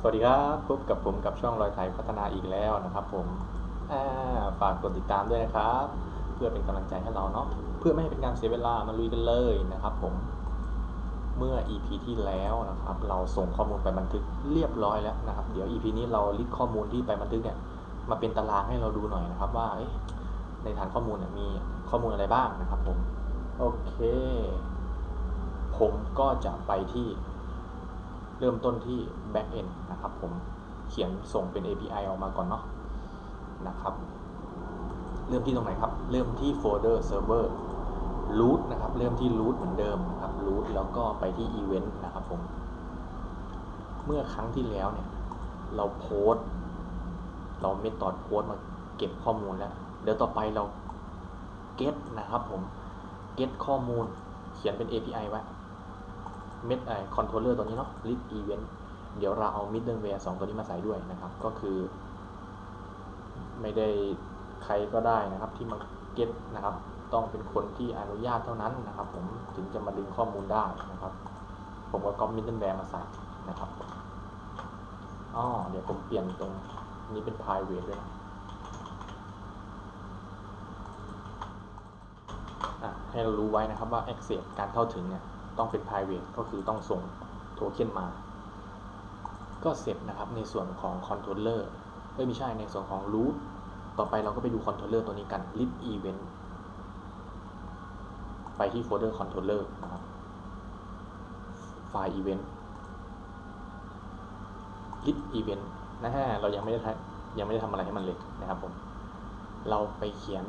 สวัสดีครับพบกับผมกับช่องรอยไทยพัฒนาอีกแล้วนะครับ ผมฝากกดติดตามด้วยนะครับ เพื่อเป็นกำลังใจให้เราเนาะเพื่อไม่ให้เป็นการเสียเวลามาลุยกันเลยนะครับ ผมเมื่อ EP ที่แล้วนะครับ เราส่งข้อมูลไปบันทึกเรียบร้อยแล้วนะครับ เดี๋ยว EP นี้เราลิสต์ข้อมูลที่ไปบันทึกเนี่ยมาเป็นตารางให้เราดูหน่อยนะครับ ว่าในฐานข้อมูลเนี่ยมีข้อมูลอะไรบ้างนะครับ ผมโอเค ผมก็จะไปที่ เริ่มต้นที่ back end นะครับผมเขียนส่งเป็น API ออกมาก่อนเนาะนะครับ เริ่มที่ตรงไหนครับ เริ่มที่โฟลเดอร์ server root นะครับ เริ่มที่ root เหมือนเดิมนะครับ root แล้วก็ไปที่ event นะครับผม เมื่อครั้งที่แล้วเนี่ย เราโพสต์เราเมธอดโพสต์มาเก็บข้อมูลแล้ว เดี๋ยวต่อไปเรา get นะครับผม get ข้อมูลเขียนเป็น API ไว้ เม็ดไอคอนโทรลเลอร์ตัวนี้เนาะ list event เดี๋ยวเราเอา middleware 2 ตัวนี้มาใส่ด้วยนะครับ ก็คือ ไม่ได้ใครก็ได้นะครับที่มา get นะครับ ต้องเป็นคนที่อนุญาตเท่านั้นนะครับ ผมถึงจะมาดึงข้อมูลได้นะครับ ผมก็ก๊อป middleware มาใส่นะครับอ๋อเดี๋ยวผมเปลี่ยนตรงนี้เป็น private ด้วยนะอะให้เรารู้ไว้นะครับว่า access การเข้าถึงเนี่ย ต้องเป็น private ก็คือต้องส่งโทเค็นมา ก็เสร็จนะครับในส่วนของ controller เอ้ยไม่ใช่ในส่วนของ root ต่อไปเราก็ไปดู controller ตัวนี้กัน list event ไปที่โฟลเดอร์ controller นะครับไฟล์ event list event นะฮะเรายังไม่ได้ทำยังไม่ได้ทำอะไรให้มันเลยนะครับผมเราไปเขียน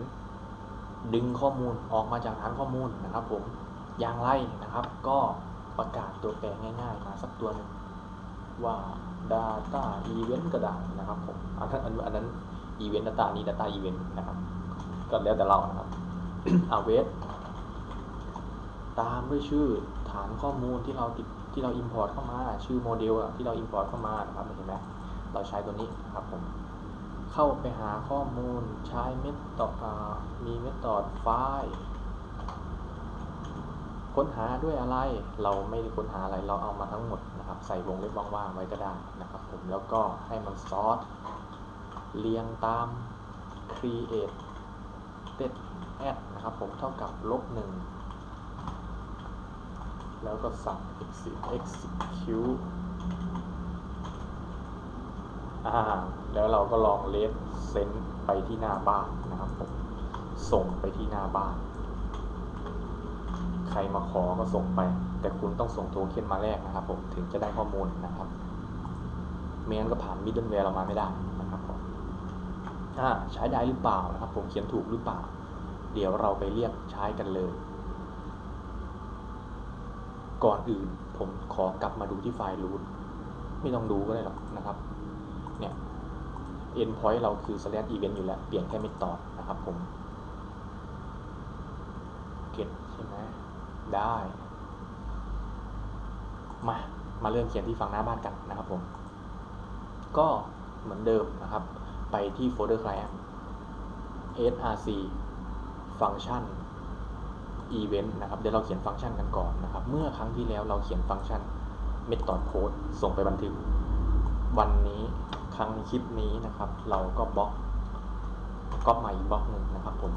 ดึงข้อมูลออกมาจากฐานข้อมูลนะครับผม ย่างไรนะครับ ก็ประกาศตัวแปรง่าย ๆ มาสักตัวหนึ่งว่า data event ก็ได้นะครับผมอันนั้นอันอันนั้น event data นี้ data event นะครับ ก็แล้วแต่เรานะครับเอาเวทตามด้วยชื่อฐานข้อมูลที่เราติดที่เรา import เข้ามา ชื่อโมเดลที่เรา import เข้ามานะครับเห็นไหมเราใช้ตัวนี้นะครับผมเข้าไปหาข้อมูลใช้เมธอดมีเมธอดไฟล์ ค้นหาด้วยอะไร เราไม่ได้ค้นหาอะไร เราเอามาทั้งหมดนะครับ ใส่วงเล็บว่างๆไว้ก็ได้นะครับผม แล้วก็ให้มันซอสเรียงตาม create ted add นะครับผม เท่ากับลบหนึ่ง แล้วก็สั่ง execute อ่า แล้วเราก็ลองเลสเซนไปที่หน้าบ้านนะครับผม ส่งไปที่หน้าบ้าน ใครมาขอก็ส่งไป แต่คุณต้องส่งโทเค็นมาแรกนะครับผมถึงจะได้ข้อมูลนะครับไม่งั้นก็ผ่านมิดเดิลแวร์เรามาไม่ได้นะครับผมใช้ได้หรือเปล่านะครับ ผมเขียนถูกหรือเปล่า เดี๋ยวเราไปเรียกใช้กันเลย ก่อนอื่นผมขอกลับมาดูที่ไฟล์รูทไม่ต้องดูก็ได้หรอกนะครับ เนี่ย endpoint เราคือ slash event อยู่แล้ว เปลี่ยนแค่ method นะครับผม get ใช่ไหม ได้ มา มาเริ่มเขียนที่ฝั่งหน้าบ้านกันนะครับผม ก็เหมือนเดิมนะครับ ไปที่โฟลเดอร์ client src ฟังก์ชัน event นะครับ เดี๋ยวเราเขียนฟังก์ชันกันก่อนนะครับ เมื่อครั้งที่แล้วเราเขียนฟังก์ชัน method code ส่งไปบันทึก วันนี้ครั้งคลิปนี้นะครับ เราก็บล็อกก็มาอีกบล็อกหนึ่งนะครับผม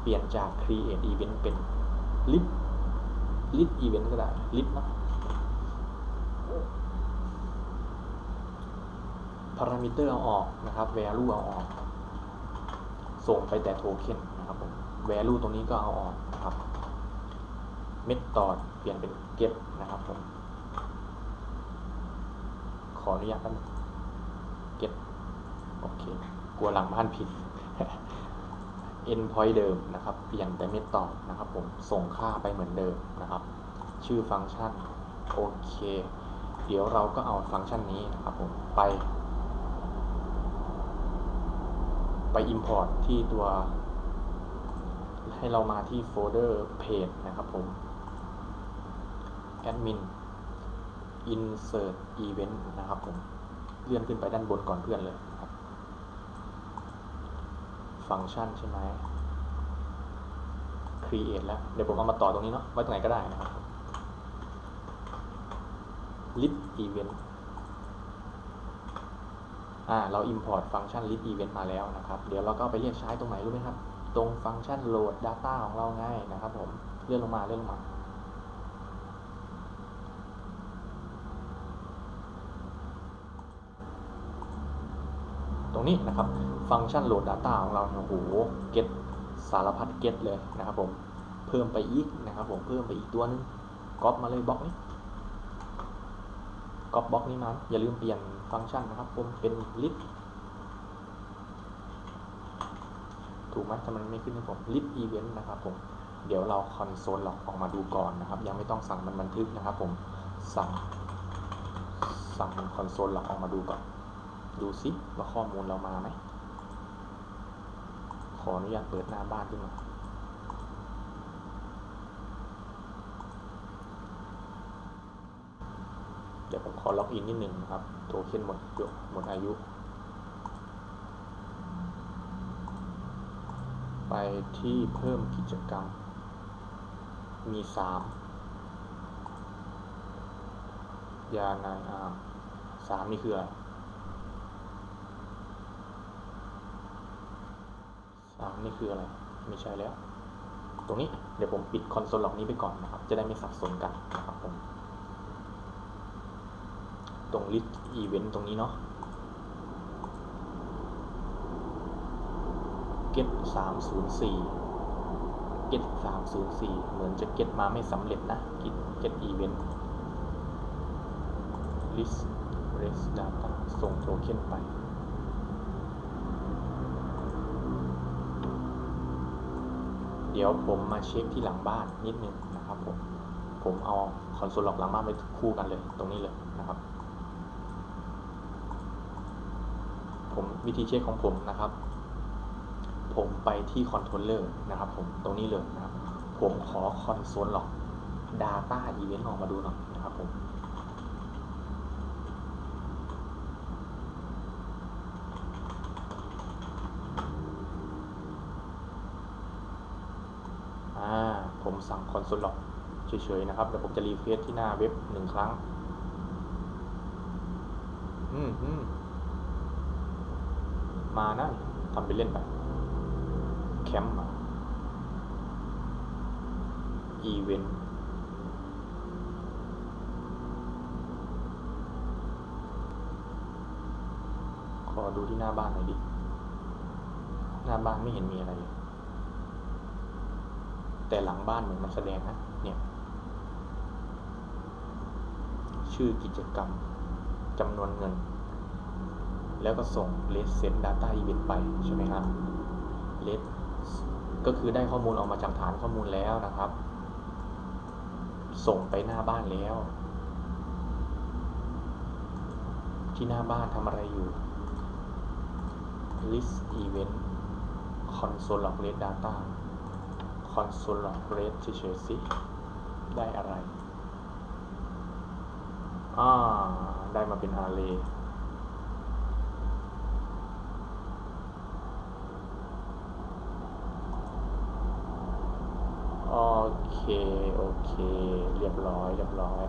เปลี่ยนจาก create event เป็น lib list list event ก็ได้ list เนาะ parameter เอาออกนะครับ value เอาออก ส่งไปแต่โทเค็นนะครับผม value ตรงนี้ก็เอาออกนะครับ method เปลี่ยนเป็น get นะครับผม ขออนุญาตกัน get โอเค กลัวหลังบ้านผิด endpoint เดิมนะครับเปลี่ยนแต่ method นะครับผมส่งค่าไปเหมือนเดิมนะครับ ชื่อฟังก์ชันโอเค เดี๋ยวเราก็เอาฟังก์ชันนี้นะครับผมไป ไป import ที่ตัว ให้เรามาที่โฟลเดอร์ page นะครับผม admin insert event นะครับผม เลื่อนขึ้นไปด้านบนก่อนเพื่อนเลย ฟังก์ชันใช่ไหม create แล้ว เดี๋ยวผมเอามาต่อตรงนี้เนาะไว้ตรงไหนก็ได้นะครับ list event อ่าเรา import ฟังก์ชัน list event มาแล้วนะครับ เดี๋ยวเราก็ไปเรียกใช้ตรงไหนรู้ไหมครับ ตรงฟังก์ชัน load data ของเราง่ายนะครับผม เลื่อนลงมาเลื่อนลงมา ตรง นี้นะครับ ฟังก์ชัน load data ของเราโอ้โห get สารพัด get เลยนะครับผมเพิ่มไปอีกนะครับผมเพิ่มไปอีกตัวนึงก๊อปมาเลยบล็อกนี้ก๊อปบล็อกนี้มาอย่าลืมเปลี่ยนฟังก์ชันนะครับผมเป็น list ถูกไหมทำไมมันไม่ขึ้นให้ผม list event นะครับผมเดี๋ยวเราคอนโซลล็อกออกมาดูก่อนนะครับ ยังไม่ต้องสั่งมันบันทึกนะครับผมสั่งสั่งคอนโซลล็อกออกมาดูก่อน ดูซิว่าข้อมูลเรามาไหม ขออนุญาตเปิดหน้าบ้านขึ้นมาเดี๋ยวผมขอล็อกอินนิดหนึ่งนะครับ โทเค็นหมดเดี๋ยวหมดอายุ ไปที่เพิ่มกิจกรรม มีสามยานายอาสามนี่คืออะไร สามนี่คืออะไร ไม่ใช่แล้ว ตรงนี้เดี๋ยวผมปิดคอนโซลล็อกนี้ไปก่อนนะครับ จะได้ไม่สับสนกันนะครับผม ตรง list event ตรงนี้เนาะ get 304 get 304เหมือนจะ get มาไม่สำเร็จนะ get get event list res data ส่งโทเค็นไป เดี๋ยวผมมาเช็คที่หลังบ้านนิดนึงนะครับผม ผมเอาคอนโซลล็อกหลังบ้านไปคู่กันเลย ตรงนี้เลยนะครับ ผมวิธีเช็คของผมนะครับ ผมไปที่คอนโทรลเลอร์นะครับผมตรงนี้เลยนะครับ ผมขอคอนโซลล็อก Data Event ออกมาดูหน่อยนะครับผม อ่า คอนโซลล็อกเฉยๆนะครับเดี๋ยวผมจะรีเฟรชที่หน้าเว็บหนึ่งครั้ง อืมอืมมานะทำไปเล่นไป แคมป์อีเวนต์ขอดูที่หน้าบ้านหน่อยดิ หน้าบ้านไม่เห็นมีอะไรเลย แต่หลังบ้านเหมือนมันแสดงนะเนี่ยชื่อกิจกรรมจำนวนเงิน แล้วก็ส่ง Let Send Data Event ไปใช่ไหมครับ Let ก็คือได้ข้อมูลออกมาจากฐานข้อมูลแล้วนะครับ ส่งไปหน้าบ้านแล้ว ที่หน้าบ้านทำอะไรอยู่ List Event Console Log Let Data Console Log Let เฉยๆสิ ได้อะไร อ่า ได้มาเป็น Array โอเค โอเค เรียบร้อย เรียบร้อย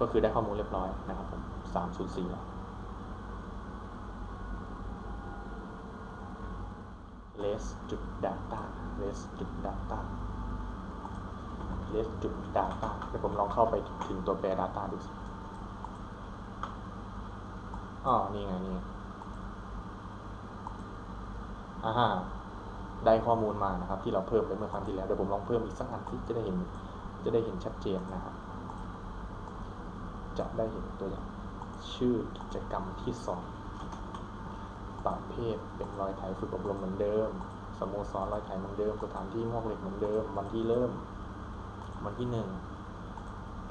ก็คือได้ข้อมูลเรียบร้อยนะครับสามศูนย์สี่แล้ว less จุด data less จุด data less จุด data เดี๋ยวผมลองเข้าไปถึงตัวแปร data ดูสิอ๋อ นี่ไง นี่อ่าฮะได้ข้อมูลมานะครับ ที่เราเพิ่มไปเมื่อครั้งที่แล้ว เดี๋ยวผมลองเพิ่มอีกสักอันที่จะได้เห็น จะได้เห็นชัดเจนนะครับ จะได้เห็นตัวอย่างชื่อกิจกรรมที่สอง ประเภทเป็นรอยไถฝึกอบรมเหมือนเดิม สโมสรรอยไถเหมือนเดิมสถานที่มอกเหล็กเหมือนเดิม วันที่เริ่ม วันที่หนึ่ง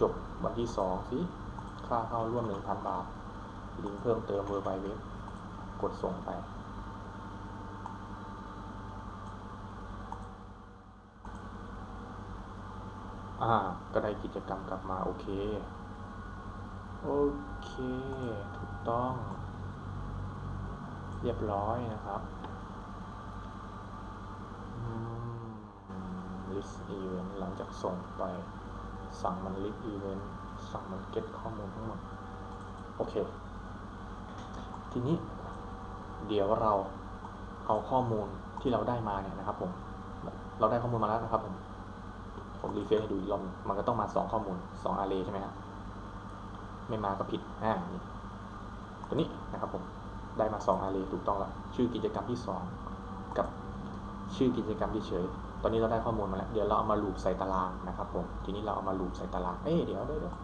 จบวันที่สองสิค่าเข้าร่วมหนึ่งพันบาท ลิงก์เพิ่มเติมเวอร์ไบเว็บกดส่งไป อ่า ก็ได้กิจกรรมกลับมา โอเค โอเค ถูกต้อง รียบร้อยนะครับ list event หลังจากส่งไป สั่งมัน list event สั่งมัน get ข้อมูลทั้งหมด โอเค ทีนี้เดี๋ยวเราเอาข้อมูลที่เราได้มาเนี่ยนะครับผม เราได้ข้อมูลมาแล้วนะครับผม ผมรีเฟรชให้ดูอีกรอบมันก็ต้องมาสองข้อมูลสองอาร์เรย์ใช่ไหมครับไม่มาก็ผิดอ่านี่ตัวนี้นะครับผม ได้มาสองอาร์เรถูกต้องแล้วชื่อกิจกรรมที่สองกับชื่อกิจกรรมที่เฉย ตอนนี้เราได้ข้อมูลมาแล้ว เดี๋ยวเราเอามาลูปใส่ตารางนะครับผม ทีนี้เราเอามาลูปใส่ตาราง เอ้เดี๋ยวเดี๋ยวเดี๋ยว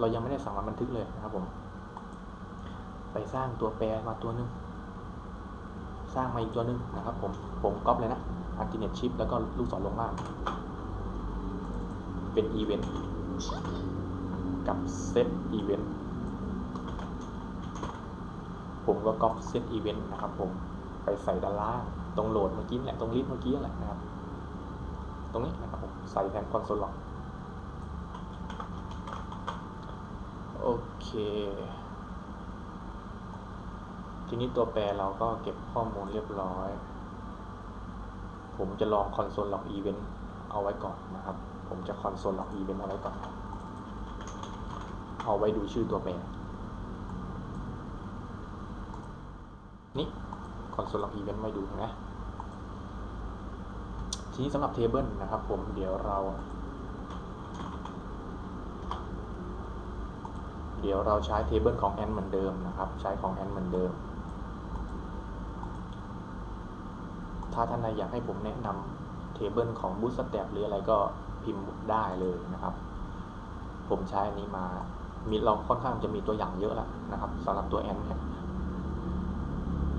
เรายังไม่ได้สั่งมันบันทึกเลยนะครับผม ไปสร้างตัวแปรมาตัวหนึง สร้างมาอีกตัวหนึงนะครับผม ผมก๊อปเลยนะ Alternate Shift แล้วก็ลูกศรลงล่าง เป็น Event กับ Set Event ผมก็ก๊อป Set Event นะครับผมไปใส่ด้านล่างตรงโหลดเมื่อกี้แหละตรงลิสต์เมื่อกี้แหละนะครับ ตรงนี้นะครับผมใส่แทนคอนโซลล็อกโอเค ทีนี้ตัวแปรเราก็เก็บข้อมูลเรียบร้อย ผมจะลองคอนโซลล็อกอีเวนต์เอาไว้ก่อนนะครับ ผมจะคอนโซลล็อกอีเวนต์เอาไว้ก่อน เอาไว้ดูชื่อตัวแปร นี่คอนโซลล็อกอีเวนต์ไว้ดูนะทีนี้สำหรับเทเบิลนะครับผมเดี๋ยวเรา เดี๋ยวเราใช้เทเบิลของแอนเหมือนเดิมนะครับ ใช้ของแอนเหมือนเดิม ถ้าท่านใดอยากให้ผมแนะนำเทเบิลของ Bootstrap หรืออะไรก็พิมพ์ได้เลยนะครับ ผมใช้อันนี้มามีเราค่อนข้างจะมีตัวอย่างเยอะแล้วนะครับสำหรับตัวแอนเนี่ย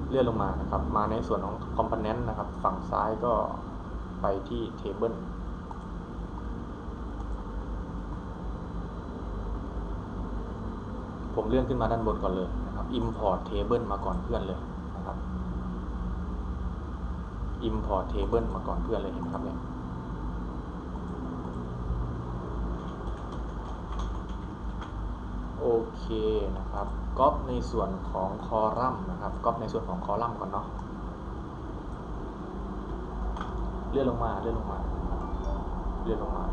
เลื่อนลงมานะครับ มาในส่วนของ Component นะครับ ฝั่งซ้ายก็ไปที่ Table ผมเลื่อนขึ้นมาด้านบนก่อนเลยนะครับ import table มาก่อนเพื่อนเลยนะครับ import table มาก่อนเพื่อนเลยเห็นไหมครับเนี่ย โอ เคนะครับก๊อปในส่วนของคอลัมน์นะครับก๊อปในส่วนของคอลัมน์ก่อนเนาะเลื่อนลงมาเลื่อนลงมาเลื่อนลงมา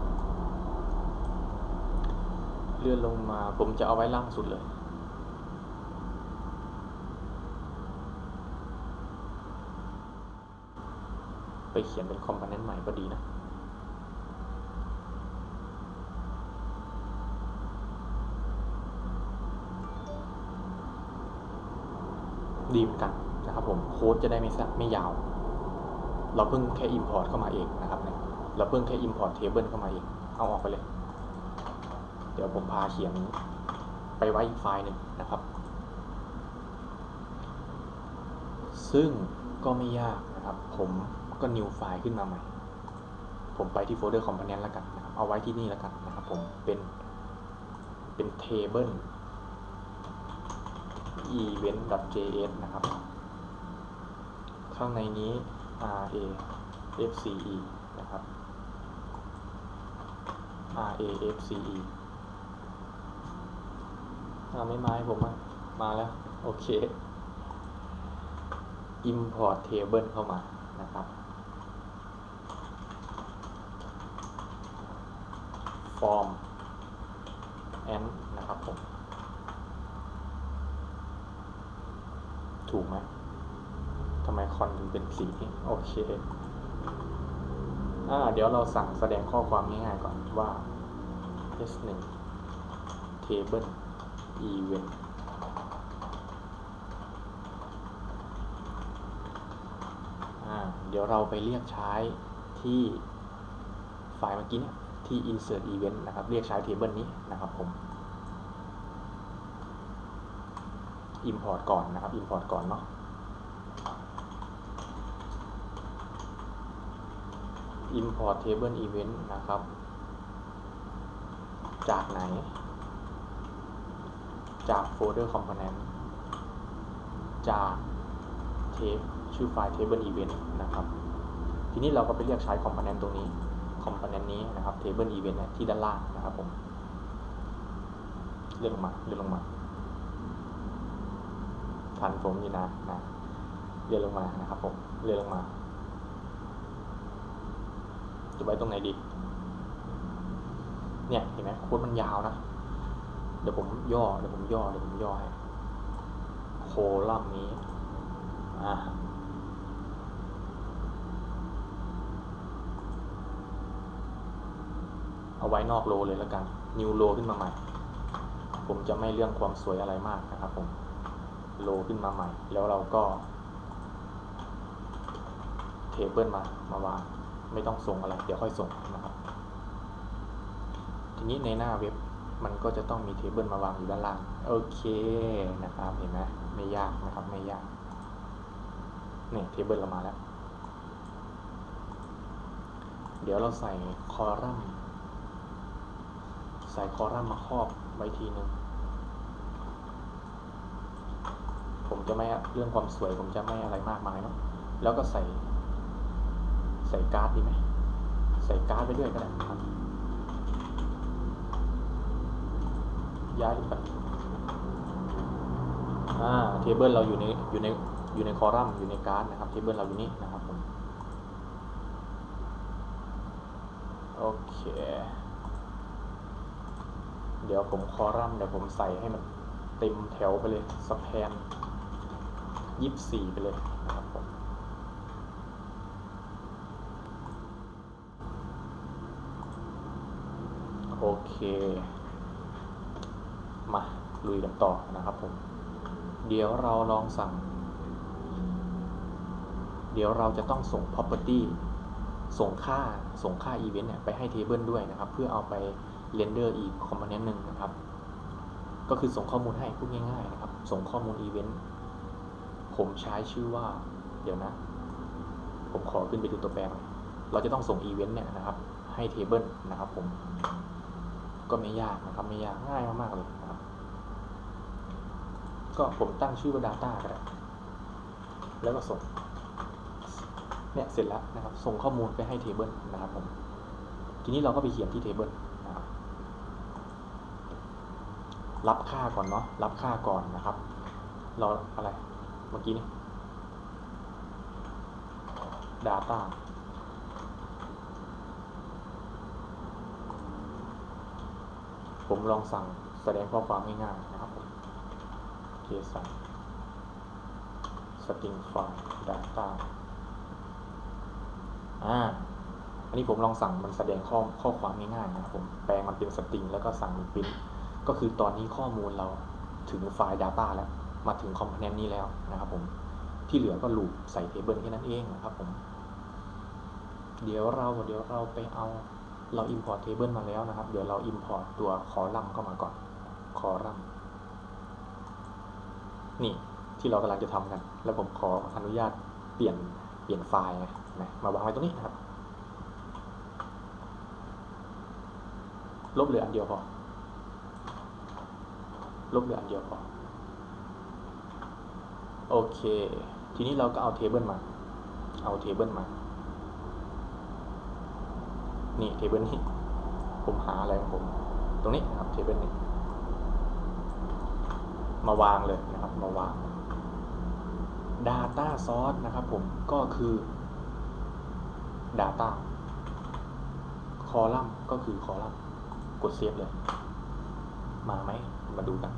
เลื่อนลงมาผมจะเอาไว้ล่างสุดเลยไปเขียนเป็นคอมโพเนนต์ใหม่ก็ดีนะ ดีเหมือนกันนะครับผมโค้ดจะได้ไม่สัไม่ยาว เราเพิ่งแค่ Import เข้ามาเองนะครับเนี่ยเราเพิ่งแค่ Import Table เข้ามาเอง เอาออกไปเลย เดี๋ยวผมพาเขียนไปไว้อีกไฟล์หนึ่งนะครับ ซึ่งก็ไม่ยากนะครับ ผมก็ new ไฟล์ขึ้นมาใหม่ ผมไปที่โฟลเดอร์ component แล้วกันนะครับ เอาไว้ที่นี่แล้วกันนะครับผมเป็นเป็น table event.js นะครับ ข้างในนี้ r a f c e นะครับ r a f c e อาไม่มาให้ผมอะมาแล้ว โอเค import table เข้ามานะครับ form and นะครับผม ถูกไหมทำไมคอนถึงเป็นสีโอเคอ่าเดี๋ยวเราสั่งแสดงข้อความง่ายๆก่อนว่า s1 table event อ่าเดี๋ยวเราไปเรียกใช้ที่ไฟล์เมื่อกี้เนี่ยที่ insert event นะครับ เรียกใช้ table นี้นะครับผม import ก่อนนะครับ import ก่อนเนาะ import table event นะครับ จากไหน จากโฟลเดอร์ component จากเทปชื่อไฟล์ table event นะครับ ทีนี้เราก็ไปเรียกใช้ component ตรงนี้ component นี้นะครับ table event ที่ด้านล่างนะครับผม เลื่อนลงมา เลื่อนลงมา ทันผมอยู่นะนะเลื่อนลงมานะครับผมเลื่อนลงมาจะไว้ตรงไหนดี เนี่ยเห็นไหมโค้ดมันยาวนะ เดี๋ยวผมย่อ เดี๋ยวผมย่อ เดี๋ยวผมย่อให้โคลัมน์นี้อะเอาไว้นอกโลเลยแล้วกัน นิวโลขึ้นมาใหม่ ผมจะไม่เรื่องความสวยอะไรมากนะครับผม โลขึ้นมาใหม่ แล้วเราก็เทเบิลมามาวางไม่ต้องส่งอะไร เดี๋ยวค่อยส่งนะครับ ทีนี้ในหน้าเว็บมันก็จะต้องมีเทเบิลมาวางอยู่ด้านล่างโอเคนะครับเห็นไหมไม่ยากนะครับไม่ยากนี่เทเบิลเรามาแล้ว เดี๋ยวเราใส่คอลัมน์ใส่คอลัมน์มาครอบไว้ทีหนึ่ง ผม จะไม่เรื่องความสวยผมจะไม่อะไรมากมายเนาะแล้วก็ใส่ ใส่การ์ดดีไหมใส่การ์ดไปด้วยก็ได้ครับย้ายไปอ่าเทเบิลเราอยู่ในอยู่ในอยู่ในคอลัมน์อยู่ในการ์ดนะครับเทเบิลเราอยู่นี่นะครับผมโอเค เดี๋ยวผมคอลัมน์เดี๋ยวผมใส่ให้มันเต็มแถวไปเลยสแพน ยี่สิบสี่ไปเลยนะครับผมโอเค มาลุยกันต่อนะครับผม เดี๋ยวเราลองสั่ง เดี๋ยวเราจะต้องส่ง property ส่งค่าส่งค่า event เนี่ยไปให้ table ด้วยนะครับ เพื่อเอาไป render อีก component หนึ่งนะครับ ก็คือส่งข้อมูลให้พูดง่ายๆนะครับ ส่งข้อมูล event ผมใช้ชื่อว่า เดี๋ยวนะ ผมขอขึ้นไปดูตัวแปรเราจะต้องส่ง event เนี่ยนะครับ ให้ table นะครับผม ก็ไม่ยากนะครับ ไม่ยากง่ายมากๆเลยนะครับ ก็ผมตั้งชื่อว่า data ก็ได้แล้วก็ส่ง เนี่ยเสร็จแล้วนะครับ ส่งข้อมูลไปให้ table นะครับผม ทีนี้เราก็ไปเขียนที่ table นะครับ รับค่าก่อนเนาะ รับค่าก่อนนะครับ เราอะไร เมื่อกี้นี่ data ผมลองสั่งแสดงข้อความง่ายๆนะครับผมเคสั่ง string file data อ่า อันนี้ผมลองสั่งมันแสดงข้อข้อความง่ายๆนะครับผม แปลงมันเป็นสตริงแล้วก็สั่งมันปริ้นก็คือตอนนี้ข้อมูลเราถึงไฟล์ Data แล้ว มาถึงคอมโพเนนต์นี้แล้วนะครับผมที่เหลือก็ลูปใส่เทเบิลแค่นั้นเองนะครับผมเดี๋ยวเราเดี๋ยวเราไปเอาเรา import table มาแล้วนะครับ เดี๋ยวเรา import ตัวคอลัมน์เข้ามาก่อนคอลัมน์นี่ที่เรากำลังจะทำกัน แล้วผมขออนุญาตเปลี่ยนเปลี่ยนไฟล์นะนะมาวางไว้ตรงนี้นะครับ ลบเหลืออันเดียวพอลบเหลืออันเดียวพอ โอเค ทีนี้เราก็เอาเทเบิลมา เอาเทเบิลมา นี่เทเบิลนี้ ผมหาอะไรของผม ตรงนี้นะครับเทเบิลนี้ มาวางเลยนะครับ มาวาง Data Source นะครับผม ก็คือ Data คอลัมน์ก็คือคอลัมน์ กดเซฟเลย มาไหม มาดูกัน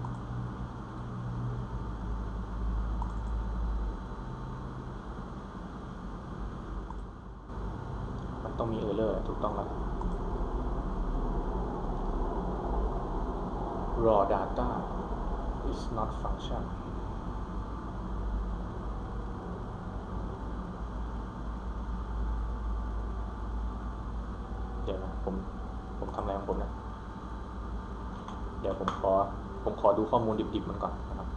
มันต้องมีเออร์เลอร์ ถูกต้องแล้ว raw data is not function เดี๋ยวนะผม ผมทำอะไรของผมนะ เดี๋ยวผมขอ ผมขอดูข้อมูลดิบๆมันก่อนนะครับ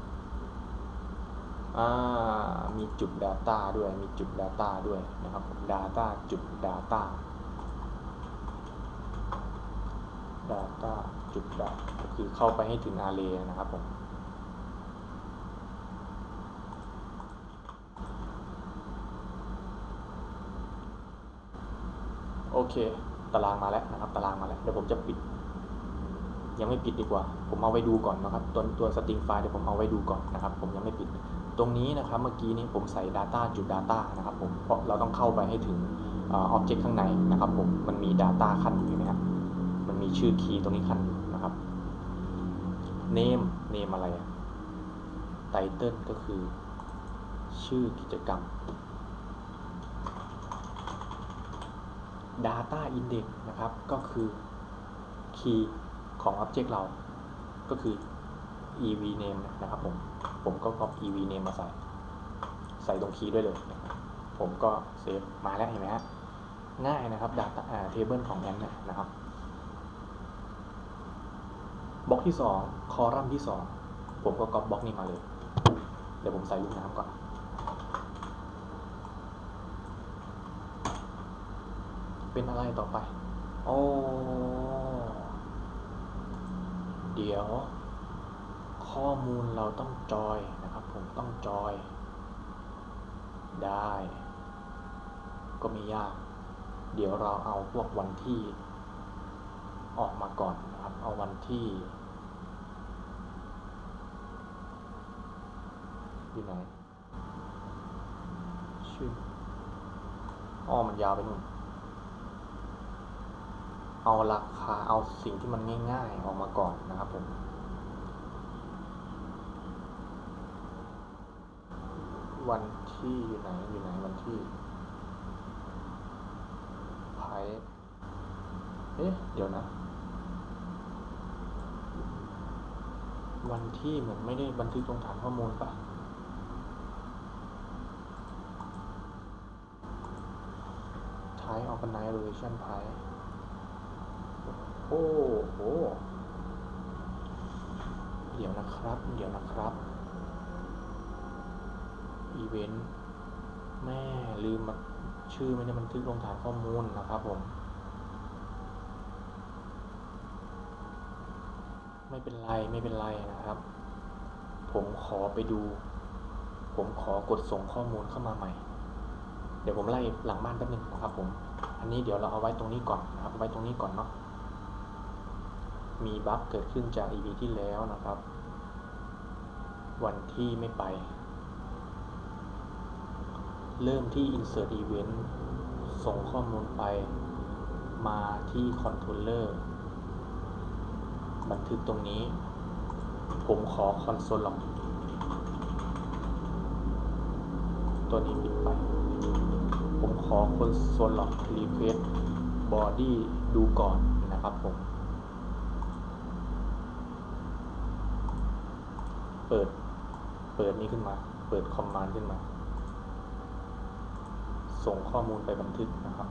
มีจุด Data ด้วย มีจุด Data ด้วยนะครับ Data จุด Data Data จุด Data ก็คือเข้าไปให้ถึง Array นะครับผมโอเค ตารางมาแล้วนะครับ ตารางมาแล้ว เดี๋ยวผมจะปิด ยังไม่ปิดดีกว่า ผมเอาไว้ดูก่อนนะครับ ตัวตัวสตริงไฟล์เดี๋ยวผมเอาไว้ดูก่อนนะครับ ผมยังไม่ปิด ตรงนี้นะครับ เมื่อกี้นี้ผมใส่ Data จุด Data นะครับผม เพราะเราต้องเข้าไปให้ถึงออบเจกต์ข้างในนะครับผม มันมี Data ขั้นอยู่นะครับ ชื่อคีย์ตรงนี้ขันอยู่นะครับ name name อะไรอะไตเติลก็คือ ชื่อกิจกรรม Data Index นะครับ ก็คือ key ของ Object เรา ก็คือ ev name นะครับผม ผมก็ copy ev name มาใส่ ใส่ตรงคีย์ด้วยเลย ผมก็เซฟมาแล้วเห็นไหมฮะ ง่ายนะครับ Data อ่า Table ของ Ant เนี่ยนะครับ บล็อกที่สองคอลัมน์ที่สองผมก็ก๊อปบล็อกนี้มาเลย เดี๋ยวผมใส่ลูกน้ำก่อนเป็นอะไรต่อไปโอ้เดี๋ยว ข้อมูลเราต้องจอยนะครับ ผมต้องจอย ได้ ก็ไม่ยาก เดี๋ยวเราเอาพวกวันที่ ออกมาก่อนนะครับ เอาวันที่ อยู่ไหนชื่ออ้อมันยาวไปนู่นเอาราคาเอาสิ่งที่มันง่าย ๆ ออกมาก่อนนะครับผมวันที่อยู่ไหนอยู่ไหนวันที่ไพเอ๊ะเดี๋ยวนะ วันที่เหมือนไม่ได้บันทึกลงฐานข้อมูลปะ Type Organization Type โอ้โห เดี๋ยวนะครับ เดี๋ยวนะครับ อีเวนต์ แม่ลืมมาชื่อไม่ได้บันทึกลงฐานข้อมูลนะครับผม ไม่เป็นไร ไม่เป็นไรนะครับ ผมขอไปดู ผมขอกดส่งข้อมูลเข้ามาใหม่ เดี๋ยวผมไล่หลังบ้านแป๊บนึงนะครับผม อันนี้เดี๋ยวเราเอาไว้ตรงนี้ก่อนนะครับไว้ตรงนี้ก่อนเนาะมีบั๊กเกิดขึ้นจาก EP ที่แล้วนะครับ วันที่ไม่ไป เริ่มที่ insert event ส่งข้อมูลไป มาที่ controller บันทึกตรงนี้ ผมขอ console log ตัวนี้ปิดไป ขอ console log request body ดูก่อนนะครับผม เปิด เปิดนี้ขึ้นมา เปิดคอมมานด์ขึ้นมา ส่งข้อมูลไปบันทึกนะครับ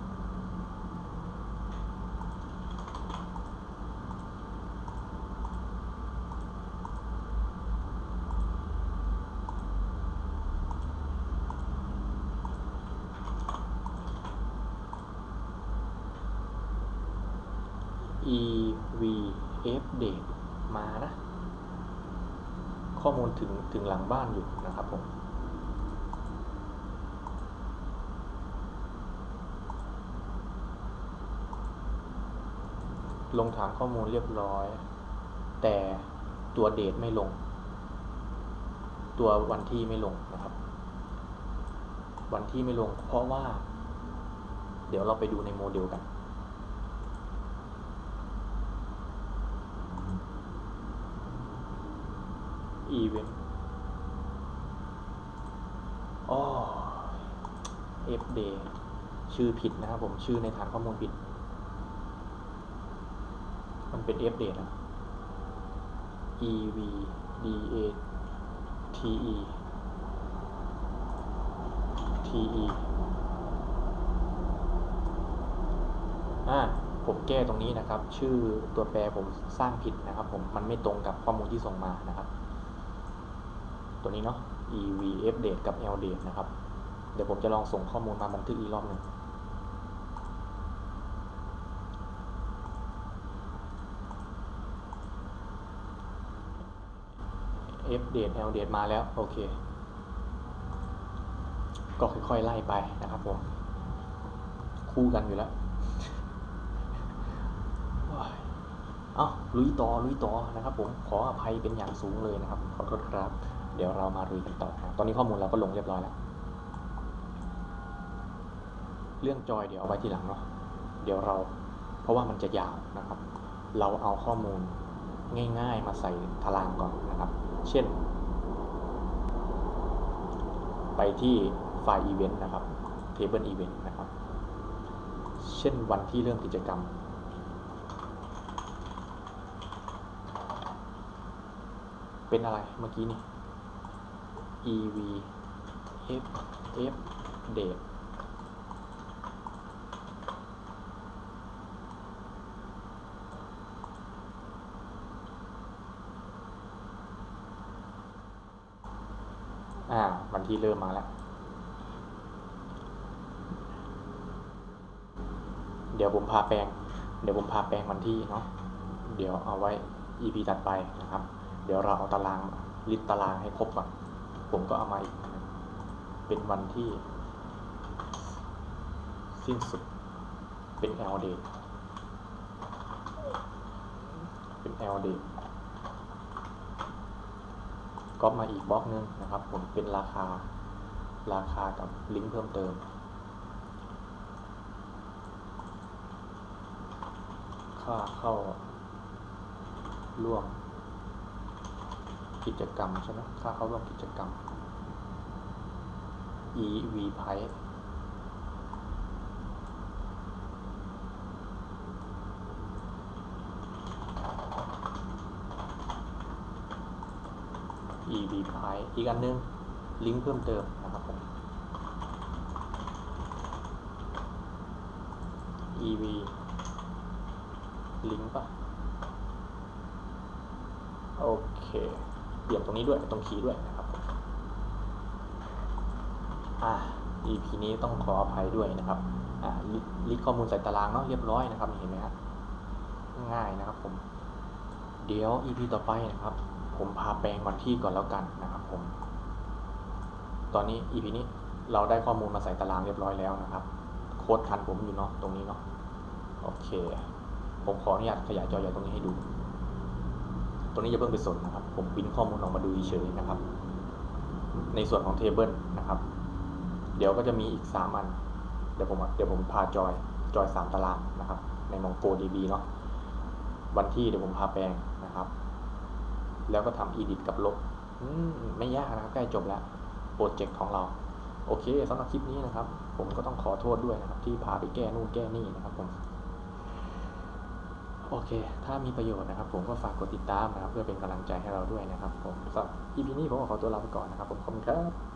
EVF date มานะ ข้อมูล ถึงถึงหลังบ้านอยู่นะครับผมลงฐานข้อมูลเรียบร้อย แต่ตัวเดทไม่ลง ตัววันที่ไม่ลงนะครับ วันที่ไม่ลงเพราะว่า เดี๋ยวเราไปดูในโมเดลกัน event อ๋อ f day ชื่อผิดนะครับผมชื่อในฐานข้อมูลผิด มันเป็น f day นะ e v d a t e t e อ่าผมแก้ตรงนี้นะครับ ชื่อตัวแปรผมสร้างผิดนะครับ ผมมันไม่ตรงกับข้อมูลที่ส่งมานะครับ ตัวนี้เนาะ evf date กับ l date นะครับ เดี๋ยวผมจะลองส่งข้อมูลมาบันทึกอีกรอบหนึ่ง f date l date มาแล้ว โอเค ก็ค่อยๆ ไล่ไปนะครับผมคู่กันอยู่แล้วว้ายเอ้าลุยต่อลุยต่อนะครับผมขออภัยเป็นอย่างสูงเลยนะครับ ขอโทษครับ ดี๋ยวเรามาลุยกันต่อนะตอนนี้ข้อมูลเราก็ลงเรียบร้อยแล้ว เรื่องจอยเดี๋ยวเอาไว้ทีหลังเนาะ เดี๋ยวเราเพราะว่ามันจะยาวนะครับ เราเอาข้อมูลง่าย ๆ มาใส่ตารางก่อนนะครับ เช่น ไปที่ไฟล์ Event นะครับ Table Event นะครับ เช่นวันที่เริ่มกิจกรรมเป็นอะไรเมื่อกี้นี่ ev f f date อ่า วันที่เริ่มมาแล้ว เดี๋ยวผมพาแปลง เดี๋ยวผมพาแปลงวันที่เนาะ เดี๋ยวเอาไว้ EP ถัดไปนะครับ เดี๋ยวเราเอาตารางลิสต์ตารางให้ครบก่อน ผมก็เอามาอีก เป็นวันที่ สิ้นสุด เป็น L day เป็น L day ก็มาอีกบล็อกนึงนะครับ ผมเป็นราคา ราคากับลิงก์เพิ่มเติม ค่าเข้าร่วม กิจกรรมใช่ไหมค่าเข้าร่วมกิจกรรม EV p i อี EV p i อีกอันหนึง ลิงก์เพิ่มเติมนะครับผม EV ลิงก์ปะโอเคเปลี่ย นี้ด้วยตรงคีย์ด้วยนะครับอ่า EP นี้ต้องขออภัยด้วยนะครับอ่าลิลิสต์ข้อมูลใส่ตารางเนาะเรียบร้อยนะครับเห็นไหมครับง่ายนะครับผมเดี๋ยว EP ต่อไปนะครับ ผมพาแปลงวันที่ก่อนแล้วกันนะครับผม ตอนนี้ EP นี้เราได้ข้อมูลมาใส่ตารางเรียบร้อยแล้วนะครับ โค้ดทันผมอยู่เนาะตรงนี้เนาะโอเค ผมขออนุญาตขยายจอใหญ่ตรงนี้ให้ดู ตรงนี้อย่าเพิ่งไปสนนะครับ ผมปิ้นข้อมูลออกมาดูเฉยๆนะครับ ในส่วนของเทเบิลนะครับ เดี๋ยวก็จะมีอีก 3 อัน เดี๋ยวผมเดี๋ยวผมพาจอยจอย 3 ตารางนะครับ ใน MongoDB เนาะวันที่เดี๋ยวผมพาแปลงนะครับ แล้วก็ทำ edit กับลบไม่ยากนะครับใกล้จบแล้วโปรเจกต์ของเราโอเคสำหรับคลิปนี้นะครับ ผมก็ต้องขอโทษด้วยนะครับ ที่พาไปแก้นู่นแก้นี่นะครับผม โอเค ถ้ามีประโยชน์นะครับ ผมก็ฝากกดติดตามนะครับ เพื่อเป็นกำลังใจให้เราด้วยนะครับ ผมสำหรับ EP นี้ผมขอตัวลาไปก่อนนะครับ ผมขอบคุณครับ